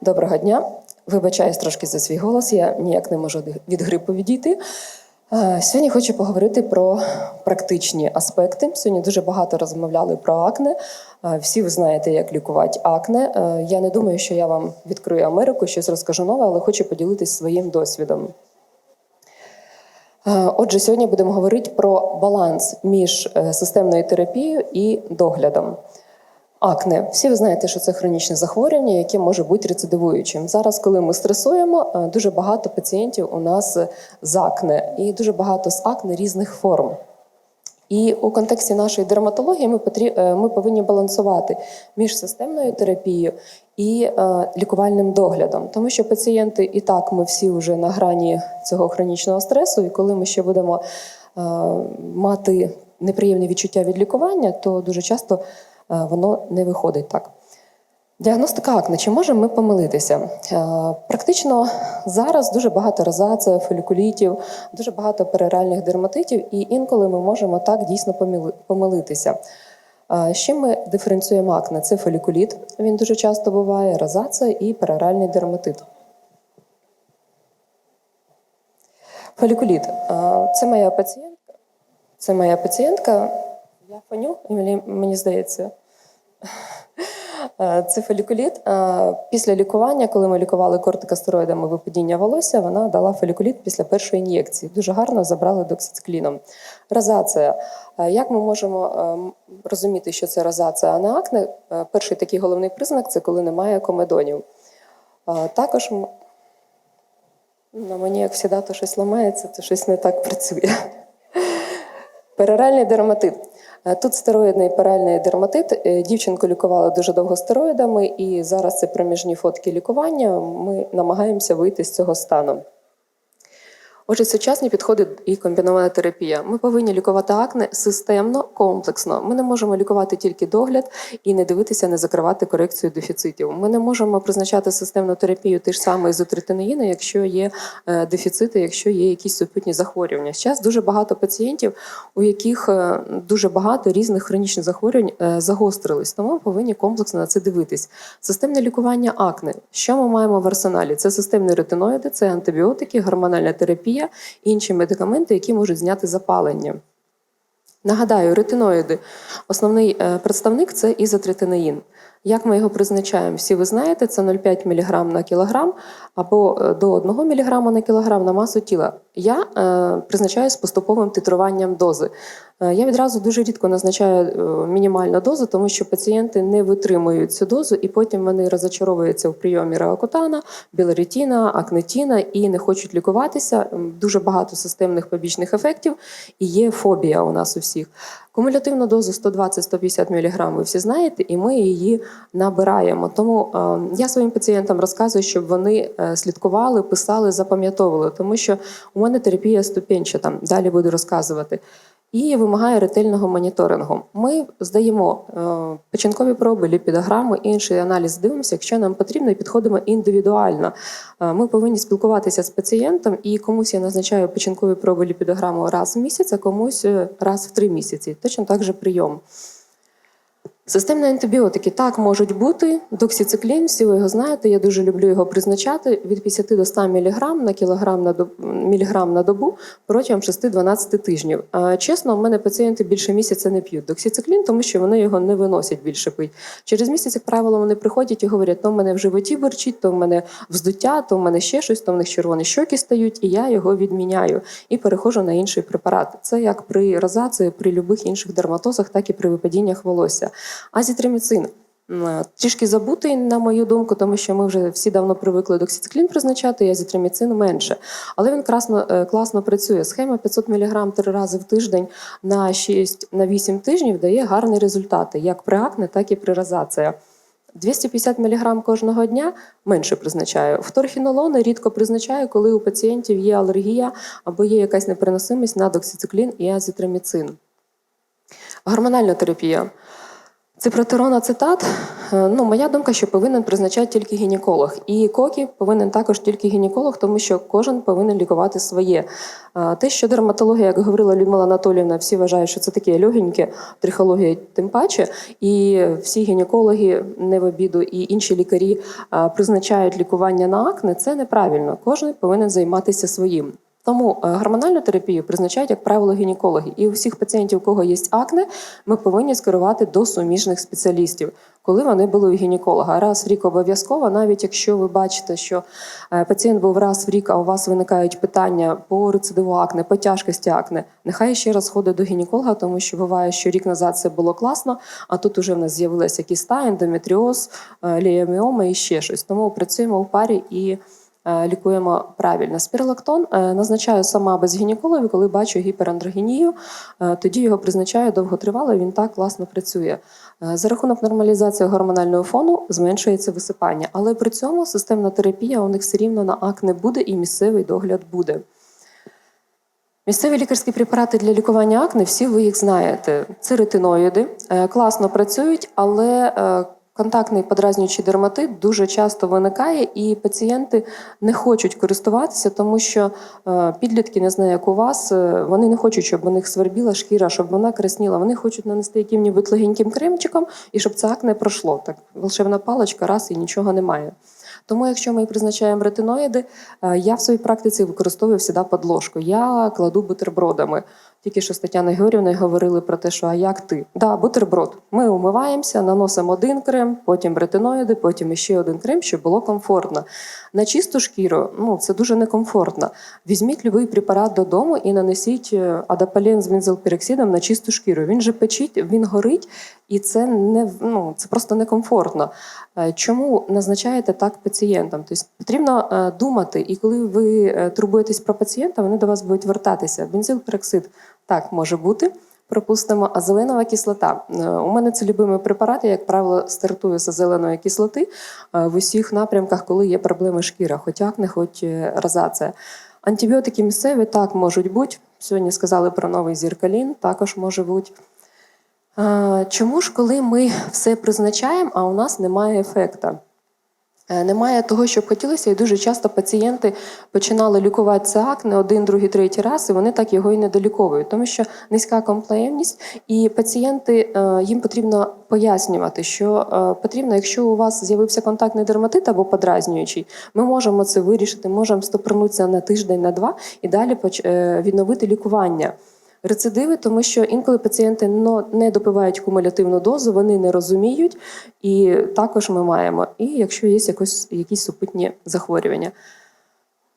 Доброго дня. Вибачаюсь трошки за свій голос, я ніяк не можу від грипу відійти. Е, Сьогодні хочу поговорити про практичні аспекти. Сьогодні дуже багато розмовляли про акне. Е, Всі ви знаєте, як лікувати акне. Е, Я не думаю, що я вам відкрию Америку, щось розкажу нове, але хочу поділитися своїм досвідом. Отже, сьогодні будемо говорити про баланс між системною терапією і доглядом. Акне. Всі ви знаєте, що це хронічне захворювання, яке може бути рецидивуючим. Зараз, коли ми стресуємо, е, дуже багато пацієнтів у нас з акне, і дуже багато з акне різних форм. І у контексті нашої дерматології ми, е, ми повинні балансувати між системною терапією і е, лікувальним доглядом, тому що пацієнти і так ми всі вже на грані цього хронічного стресу, і коли ми ще будемо мати неприємні відчуття від лікування, то дуже часто воно не виходить так. Діагностика акне. Чи можемо ми помилитися? Е, Практично зараз дуже багато розація, фолікулітів, дуже багато переральних дерматитів, і інколи ми можемо так дійсно помилитися. Е, З чим ми диференціюємо акне? Це фолікуліт, він дуже часто буває, розація і переральний дерматит. Фолікуліт е, це моя пацієнтка. Це моя пацієнтка. Фоню, мені, здається. Е, Це фолікуліт. Після лікування, коли ми лікували кортикостероїдами випадіння волосся, вона дала фолікуліт після першої ін'єкції. Дуже гарно забрали доксицикліном. Розація. Е, Як ми можемо е, розуміти, що це розація, а не акне? Е, Перший такий головний признак це коли немає комедонів. Також на мені, як завжди, то щось ламається, то щось не так працює. Пероральний дерматит. Е, Тут стероїдний пероральний дерматит. Е, Дівчинку лікували дуже довго стероїдами, і зараз це проміжні фотки лікування. Ми намагаємося вийти з цього стану. Отже, сучасні підходи і комбінована терапія. Ми повинні лікувати акне системно, комплексно. Ми не можемо лікувати тільки догляд і не дивитися, не закривати корекцію дефіцитів. Ми не можемо призначати системну терапію ті ж саме ізотретиноїни, якщо є е, дефіцити, якщо є якісь супутні захворювання. Зараз дуже багато пацієнтів, у яких е, дуже багато різних хронічних захворювань е, загострились. Тому ми повинні комплексно на це дивитись. Системне лікування акне. Що ми маємо в арсеналі? Це системні ретиноїди, це антибіотики, гормональна терапія, інші медикаменти, які можуть зняти запалення. Нагадаю, ретиноїди. Основний е, представник це ізотретиноїн. Як ми його призначаємо? Всі ви знаєте, це 0,5 мг на кілограм або е, до 1 мг на кілограм на масу тіла. Я е, призначаю з поступовим титруванням дози. Е, Я відразу дуже рідко назначаю е, мінімальну дозу, тому що пацієнти не витримують цю дозу, і потім вони розочаровуються в прийомі реокутана, білорітіна, акнетіна і не хочуть лікуватися. Дуже багато системних побічних ефектів і є фобія у нас у всіх. Кумулятивну дозу 120-150 мг ви всі знаєте, і ми її набираємо. Тому е, я своїм пацієнтам розказую, щоб вони е, слідкували, писали, запам'ятовували, тому що у мене терапія ступенчата. Далі буду розказувати. І вимагає ретельного моніторингу. Ми здаємо е, печінкові проби, ліпідограми, інший аналіз дивимося, якщо нам потрібно, і підходимо індивідуально. Е, Ми повинні спілкуватися з пацієнтом, і комусь я назначаю печінкові проби ліпідограму раз в місяць, а комусь е, раз в три місяці. Точно так же прийом. Системні антибіотики так можуть бути. Доксициклін, всі ви його знаєте. Я дуже люблю його призначати від 50 до 100 мг на кілограм на добу, міліграм на добу протягом 6-12 тижнів. Чесно, у мене пацієнти більше місяця не п'ють доксициклін, тому що вони його не виносять більше пить. Через місяць, як правило, вони приходять і говорять: то в мене в животі борчить, то в мене вздуття, то в мене ще щось, то в них червоні щоки стають, і я його відміняю і переходжу на інший препарат. Це як при розації, при любих інших дерматозах, так і при випадіннях волосся. Азітриміцин. Трішки забутий, на мою думку, тому що ми вже всі давно привикли доксициклін призначати, і азітриміцин менше. Але він красно, е, класно працює. Схема 500 мг три рази в тиждень на 6 на 8 тижнів дає гарні результати, як при акне, так і при розації. 250 мг кожного дня менше призначаю. Вторхінолони рідко призначаю, коли у пацієнтів є алергія або є якась непереносимість на доксициклін і азітриміцин. Гормональна терапія. Ципротерон ацетат, е, ну, моя думка, що повинен призначати тільки гінеколог. І кокі повинен також тільки гінеколог, тому що кожен повинен лікувати своє. Е, Те, що дерматологія, як говорила Людмила Анатоліївна, всі вважають, що це таке легеньке, трихологія тим паче. І всі гінекологи, не в обіду, і інші лікарі е, призначають лікування на акне. Це неправильно. Кожен повинен займатися своїм. Тому е, гормональну терапію призначають, як правило, гінекологи. І у всіх пацієнтів, у кого є акне, ми повинні скерувати до суміжних спеціалістів, коли вони були у гінеколога. Раз в рік обов'язково, навіть якщо ви бачите, що е, пацієнт був раз в рік, а у вас виникають питання по рецидиву акне, по тяжкості акне, нехай ще раз ходить до гінеколога, тому що буває, що рік назад це було класно, а тут уже в нас з'явилися кіста, ендометріоз, е, і ще щось. Тому працюємо в парі і лікуємо правильно. Спіролактон е, назначаю сама без гінекологів, коли бачу гіперандрогенію, е, тоді його призначаю довготривало, він так класно працює. Е, За рахунок нормалізації гормонального фону зменшується висипання, але при цьому системна терапія у них все рівно на акне буде і місцевий догляд буде. Місцеві лікарські препарати для лікування акне, всі ви їх знаєте. Це ретиноїди, е, класно працюють, але е, контактний подразнюючий дерматит дуже часто виникає, і пацієнти не хочуть користуватися, тому що е, підлітки, не знаю, як у вас, е, вони не хочуть, щоб у них свербіла шкіра, щоб вона красніла. Вони хочуть нанести яким-небудь легеньким кремчиком, і щоб це акне пройшло. Так, волшебна паличка, раз і нічого немає. Тому, якщо ми призначаємо ретиноїди, е, я в своїй практиці використовую всіда подложку. Я кладу бутербродами. Тільки що з Тетяною Георгіївною говорили про те, що а як ти? Да, бутерброд. Ми умиваємося, наносимо один крем, потім ретиноїди, потім ще один крем, щоб було комфортно. На чисту шкіру ну це дуже некомфортно. Візьміть будь-який препарат додому і нанесіть е, адапален з бензилпероксидом на чисту шкіру. Він же печить, він горить, і це не ну, це просто некомфортно. Е, Чому назначаєте так пацієнтам? Тобто потрібно е, думати, і коли ви турбуєтесь про пацієнта, вони до вас будуть вертатися. Бензилпероксид так може бути. Пропустимо, а зеленова кислота. Е, У мене це любимий препарат, я, як правило, стартую з зеленої кислоти е, в усіх напрямках, коли є проблеми шкіра, хоч акне, хоч розація. Антибіотики місцеві так можуть бути. Сьогодні сказали про новий зіркалін, також може бути. Е, Чому ж, коли ми все призначаємо, а у нас немає ефекту? Е, Немає того, що б хотілося, і дуже часто пацієнти починали лікувати це акне один, другий, третій раз, і вони так його і не доліковують, тому що низька комплеємність, і пацієнти е, їм потрібно пояснювати, що е, потрібно, якщо у вас з'явився контактний дерматит або подразнюючий, ми можемо це вирішити, можемо стопорнутися на тиждень, на два і далі відновити лікування. Рецидиви, тому що інколи пацієнти не допивають кумулятивну дозу, вони не розуміють, і також ми маємо. І якщо є якось, якісь супутні захворювання.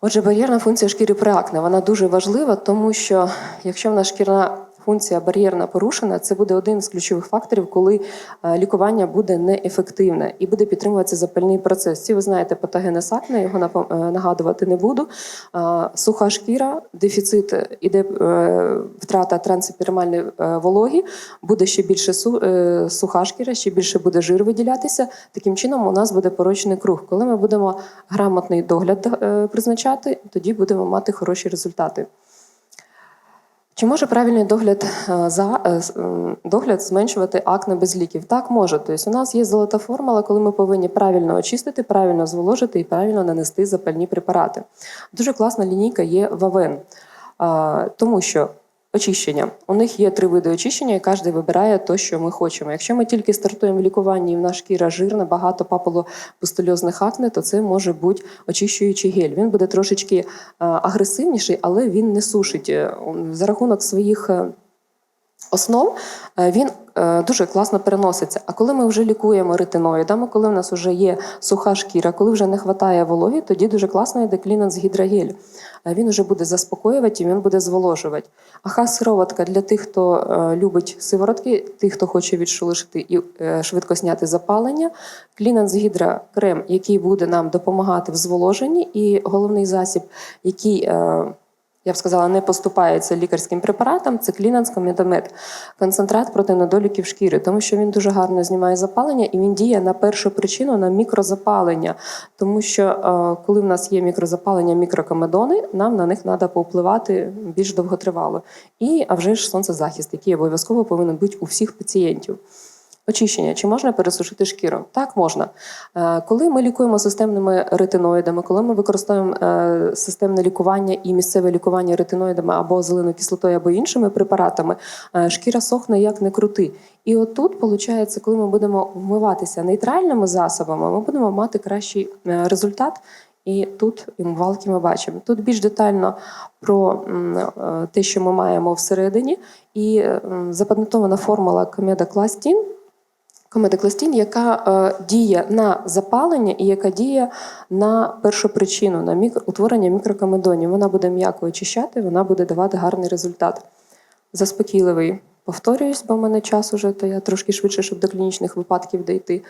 Отже, бар'єрна функція шкіри при акне вона дуже важлива, тому що якщо в нас шкірна функція бар'єрна порушена, це буде один з ключових факторів, коли е, лікування буде неефективне і буде підтримуватися запальний процес. Ці ви знаєте патогенез акне, його е, нагадувати не буду. Е, Суха шкіра, дефіцит іде втрата трансепермальної вологі, буде ще більше суха шкіра, ще більше буде жир виділятися. Таким чином, у нас буде порочний круг. Коли ми будемо грамотний догляд призначати, тоді будемо мати хороші результати. Чи може правильний догляд е, за е, догляд зменшувати акне без ліків? Так може. Тобто у нас є золота формула, коли ми повинні правильно очистити, правильно зволожити і правильно нанести запальні препарати. Дуже класна лінійка є Вавен, тому що очищення. У них є три види очищення, і кожен вибирає те, що ми хочемо. Якщо ми тільки стартуємо в лікуванні, і в нас шкіра жирна, багато папулопустульозних акне, то це може бути очищуючий гель. Він буде трошечки е, агресивніший, але він не сушить Е, за рахунок своїх. Основ е, він е, дуже класно переноситься. А коли ми вже лікуємо ретиноїдами, коли в нас вже є суха шкіра, коли вже не вистачає вологи, тоді дуже класно йде клінанс гідрогель. Е, Він вже буде заспокоювати і він буде зволожувати. Аха сироватка для тих, хто любить сиворотки, тих, хто хоче відшелушити і швидко зняти запалення. Клінанс гідра крем, який буде нам допомагати в зволоженні, і головний засіб, який. Я б сказала, не поступається лікарським препаратам, це клінанс комедомет, концентрат проти недоліків шкіри, тому що він дуже гарно знімає запалення і він діє на першу причину на мікрозапалення. Тому що е, коли в нас є мікрозапалення, мікрокомедони, нам на них треба повпливати більш довготривало. І а вже ж сонцезахист, який обов'язково повинен бути у всіх пацієнтів. Очищення, чи можна пересушити шкіру? Так, можна. Е, Коли ми лікуємо системними ретиноїдами, коли ми використовуємо е, системне лікування і місцеве лікування ретиноїдами або зеленою кислотою, або іншими препаратами, е, шкіра сохне як не крути. І отут, виходить, коли ми будемо вмиватися нейтральними засобами, ми будемо мати кращий результат. І тут імвалки ми бачимо. Тут більш детально про те, що ми маємо всередині, і запатентована формула комедокластін, комедокластін, яка е, діє на запалення і яка діє на першу причину, на мікро, утворення мікрокомедонів. Вона буде м'яко очищати, вона буде давати гарний результат. Заспокійливий. Повторююсь, бо в мене час уже, то я трошки швидше, щоб до клінічних випадків дійти.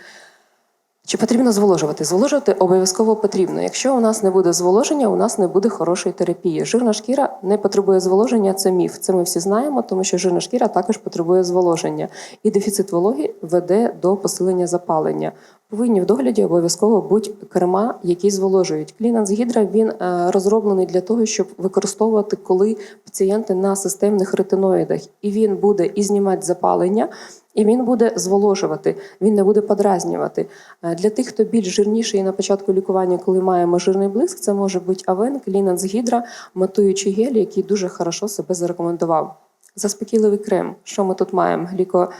Чи потрібно зволожувати? Зволожувати обов'язково потрібно. Якщо у нас не буде зволоження, у нас не буде хорошої терапії. Жирна шкіра не потребує зволоження, це міф. Це ми всі знаємо, тому що жирна шкіра також потребує зволоження. І дефіцит вологи веде до посилення запалення. Повинні в догляді обов'язково бути крема, які зволожують. Клінанс гідра він е, розроблений для того, щоб використовувати, коли пацієнти на системних ретиноїдах, і він буде і знімати запалення. І він буде зволожувати, він не буде подразнювати. Е, Для тих, хто більш жирніший на початку лікування, коли маємо жирний блиск, це може бути авен, клінанс гідра, матуючий гель, який дуже хорошо себе зарекомендував. Заспокійливий крем. Що ми тут маємо? Гліко...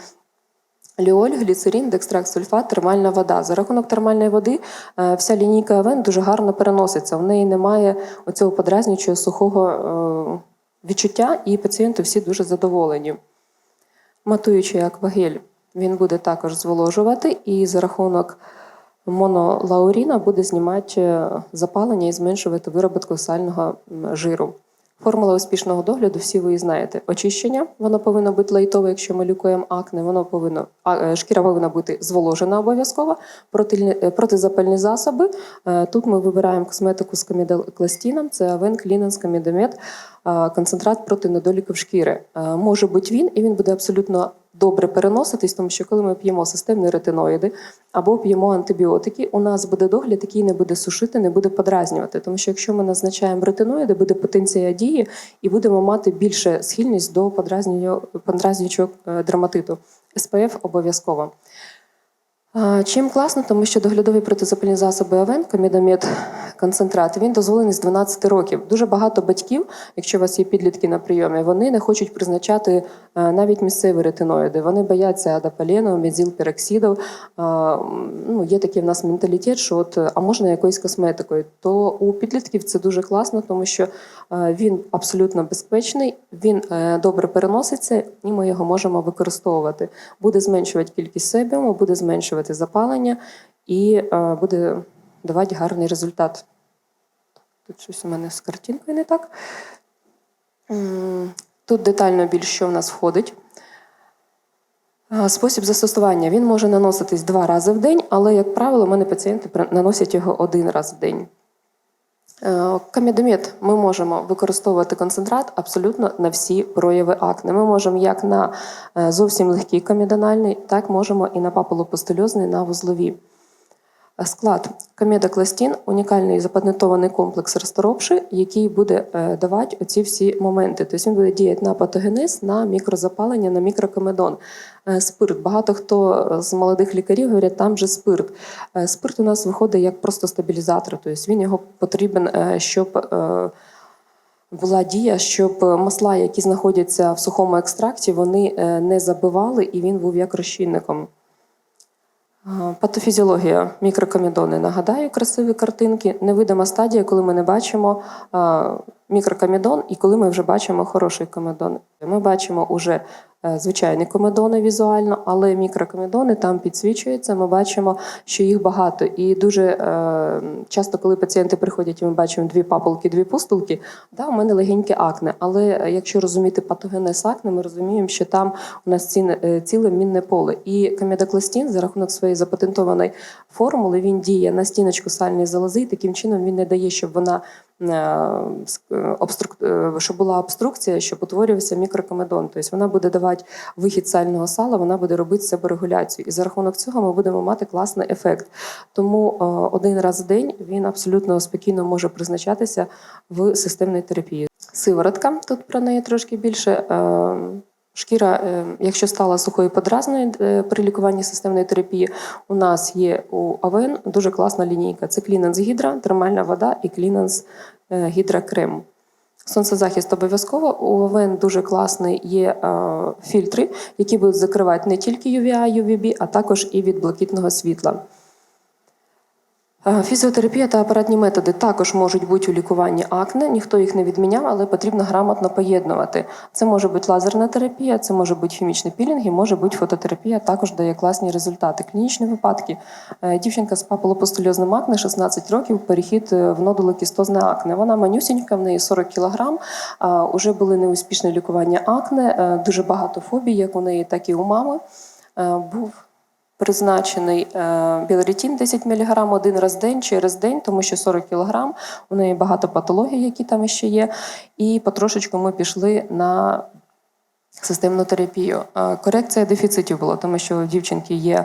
Ліоль, гліцерин, декстракт, сульфат, термальна вода. За рахунок термальної води е, вся лінійка Авен дуже гарно переноситься. В неї немає оцього подразнюючого сухого е, відчуття, і пацієнти всі дуже задоволені. Матуючий аквагель він буде також зволожувати, і за рахунок монолауріна буде знімати запалення і зменшувати виробітку сального жиру. Формула успішного догляду, всі ви знаєте. Очищення, воно повинно бути лайтове, якщо ми лікуємо акне, воно повинно, а, е, шкіра повинна бути зволожена обов'язково, Протильні- е, протизапальні засоби. Е, Тут ми вибираємо косметику з комідокластіном, це Авен, Кліненс, Комідомет, е, концентрат проти недоліків шкіри. Може бути він, і він буде абсолютно добре переноситись, тому що коли ми п'ємо системні ретиноїди або п'ємо антибіотики, у нас буде догляд, який не буде сушити, не буде подразнювати. Тому що якщо ми назначаємо ретиноїди, буде потенція дії і будемо мати більше схильність до подразнюючого е, дерматиту. СПФ обов'язково. Чим класно, тому що доглядові протизапальні засоби Авен, комідомет, концентрат, він дозволений з 12 років. Дуже багато батьків, якщо у вас є підлітки на прийомі, вони не хочуть призначати е, навіть місцеві ретиноїди. Вони бояться адапалену, мезілпероксидів. А, Ну, є такий в нас менталітет, що от, е, а можна якоюсь косметикою. То у підлітків це дуже класно, тому що е, він абсолютно безпечний, він е, добре переноситься, і ми його можемо використовувати. Буде зменшувати кількість себіуму, буде зменшувати запалення і е, буде давати гарний результат. Тут щось у мене з картинкою не так. Тут детально більше що в нас входить. Спосіб застосування він може наноситись два рази в день, але, як правило, у мене пацієнти наносять його один раз в день. Е, ми можемо використовувати концентрат абсолютно на всі прояви акне. Ми можемо як на е, зовсім легкий камідональний, так можемо і на папулопостельозний, на вузлові. Е, Склад камедокластін унікальний запатентований комплекс розторопши, який буде е, давати оці всі моменти. Тобто він буде діяти на патогенез, на мікрозапалення, на мікрокомедон. Е, Спирт. Багато хто з молодих лікарів говорять, там же спирт. Спирт у нас виходить як просто стабілізатор, тобто він його потрібен, щоб. була дія, щоб масла, які знаходяться в сухому екстракті, вони не забивали і він був як розчинником. А, Патофізіологія мікрокамідони. Нагадаю, красиві картинки. Невидима стадія, коли ми не бачимо мікрокамідон і коли ми вже бачимо хороший комедон. Ми бачимо уже е, звичайні комедони візуально, але мікрокомедони там підсвічуються. Ми бачимо, що їх багато. І дуже е, часто, коли пацієнти приходять, і ми бачимо дві папулки, дві пустулки, да, у мене легеньке акне. Але е, якщо розуміти патогенез акне, ми розуміємо, що там у нас е, ціле мінне поле. І камедокластін за рахунок своєї запатентованої формули він діє на стіночку сальної залози, і таким чином він не дає, щоб вона е, е, обструк... е, щоб була обструкція, щоб утворювався мікрокомедон. Тобто вона буде давати вихід сального сала, вона буде робити себорегуляцію. І за рахунок цього ми будемо мати класний ефект. Тому е, один раз в день він абсолютно спокійно може призначатися в системній терапії. Сиворотка, тут про неї трошки більше. Шкіра, е, якщо стала сухою подразною е, при лікуванні системної терапії, у нас є у АВН дуже класна лінійка. Це Кліненс Гідра, термальна вода і Кліненс е, Гідра Крем. Сонцезахист обов'язково. У ОВН дуже класний є фільтри, які будуть закривати не тільки UVA, UVB, а також і від блакитного світла. Е, Фізіотерапія та апаратні методи також можуть бути у лікуванні акне. Ніхто їх не відміняв, але потрібно грамотно поєднувати. Це може бути лазерна терапія, це може бути хімічний пілінг і може бути фототерапія, також дає класні результати. Клінічні випадки. Е, Дівчинка з папулопустульозним акне, 16 років, перехід е, в нодулокістозне акне. Вона манюсінька, в неї 40 кг. Уже були неуспішні лікування акне, дуже багато фобій, як у неї, так і у мами. Був призначений Білеретін білорітін 10 мг один раз день через день, тому що 40 кг, у неї багато патологій, які там ще є. І потрошечку ми пішли на системну терапію. Е, Корекція дефіцитів була, тому що у дівчинки є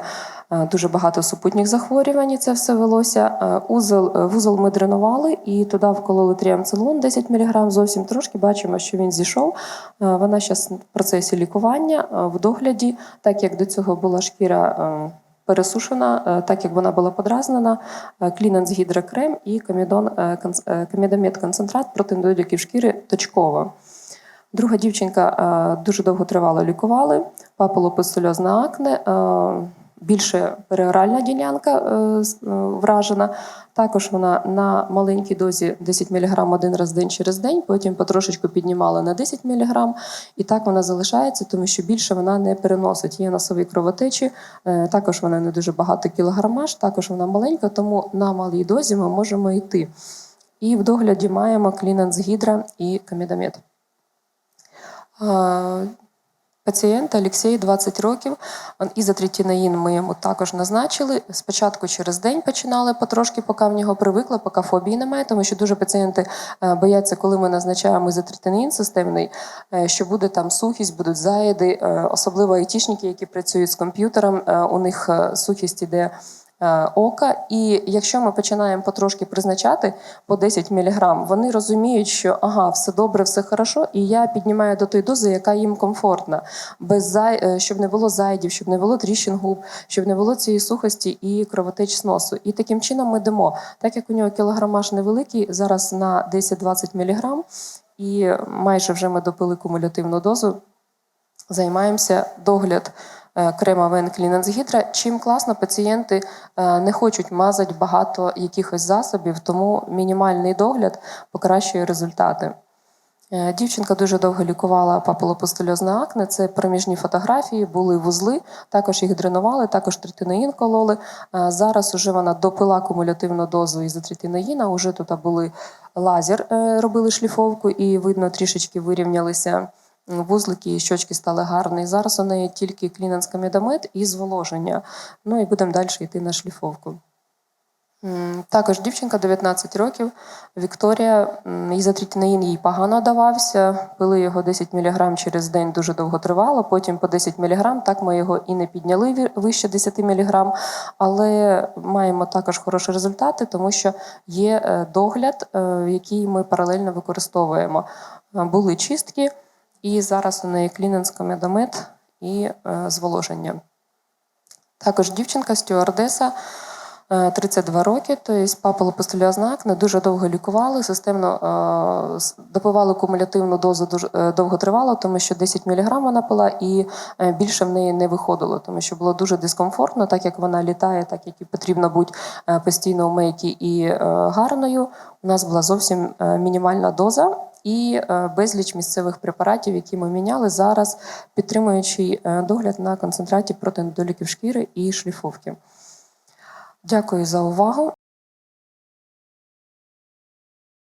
е, дуже багато супутніх захворювань, і це все велося. Е, Узел, е, вузол ми дренували і туди вкололи тріамцилон 10 мг, зовсім трошки. Бачимо, що він зійшов. Е, Вона зараз в процесі лікування, е, в догляді, так як до цього була шкіра. е, Пересушена, е, так як вона була подразнена, е, кліненс гідрокрем і комідон, е, е, концентрат проти недоліків шкіри точково. Друга дівчинка е, дуже довго тривало лікували, папулопустульозне акне, е, більше переоральна ділянка е, вражена. Також вона на маленькій дозі 10 мг один раз в день через день, потім потрошечку піднімала на 10 мг, і так вона залишається, тому що більше вона не переносить. Є носові кровотечі, також вона не дуже багато кілограмаж, також вона маленька, тому на малій дозі ми можемо йти. І в догляді маємо кліненс гідра і камідомет. Пацієнт Олексій 20 років. Ізотретинаїн ми йому також назначили. Спочатку через день починали потрошки, поки в нього привикли, поки фобії немає, тому що дуже пацієнти е, бояться, коли ми назначаємо ізотретинаїн системний, е, що буде там сухість, будуть заїди, е, особливо айтішники, які працюють з комп'ютером, у них сухість іде ока. І якщо ми починаємо потрошки призначати по 10 мг, вони розуміють, що ага, все добре, все хорошо, і я піднімаю до тої дози, яка їм комфортна, без зай... е, щоб не було зайдів, щоб не було тріщин губ, щоб не було цієї сухості і кровотеч з носу. І таким чином ми йдемо. Так як у нього кілограмаж невеликий, зараз на 10-20 мг, і майже вже ми допили кумулятивну дозу займаємося догляд е, крема Вен Кліненс Гідра. Чим класно, пацієнти е, не хочуть мазати багато якихось засобів, тому мінімальний догляд покращує результати. Е, Дівчинка дуже довго лікувала папулопустульозне акне. Це проміжні фотографії, були вузли, також їх дренували, також третиноїн кололи. Е, Зараз уже вона допила кумулятивну дозу ізотретиноїна. Уже тут були лазер, е, робили шліфовку, і видно, трішечки вирівнялися вузлики, і щочки стали гарні. Зараз у неї тільки кліненс камідомет і зволоження. Ну і будемо далі йти на шліфовку. Також дівчинка 19 років, Вікторія, м, ізотретинаїн їй погано давався, пили його 10 мг через день дуже довго тривало, потім по 10 мг, так ми його і не підняли вище 10 мг, але маємо також хороші результати, тому що є е, догляд, е, який ми паралельно використовуємо. Були чистки, і зараз у неї кліненська медомет і е, зволоження. Також дівчинка стюардеса. Е, 32 роки, тобто папулопустульозне акне, дуже довго лікували, системно е, допивали кумулятивну дозу дуже е, довго тривало, тому що 10 мг вона пила і е, більше в неї не виходило, тому що було дуже дискомфортно, так як вона літає, так як і потрібно бути е, постійно у мейкі і е, гарною. У нас була зовсім е, мінімальна доза. І е, безліч місцевих препаратів, які ми міняли зараз, підтримуючи е, догляд на концентраті проти недоліків шкіри і шліфовки. Дякую за увагу.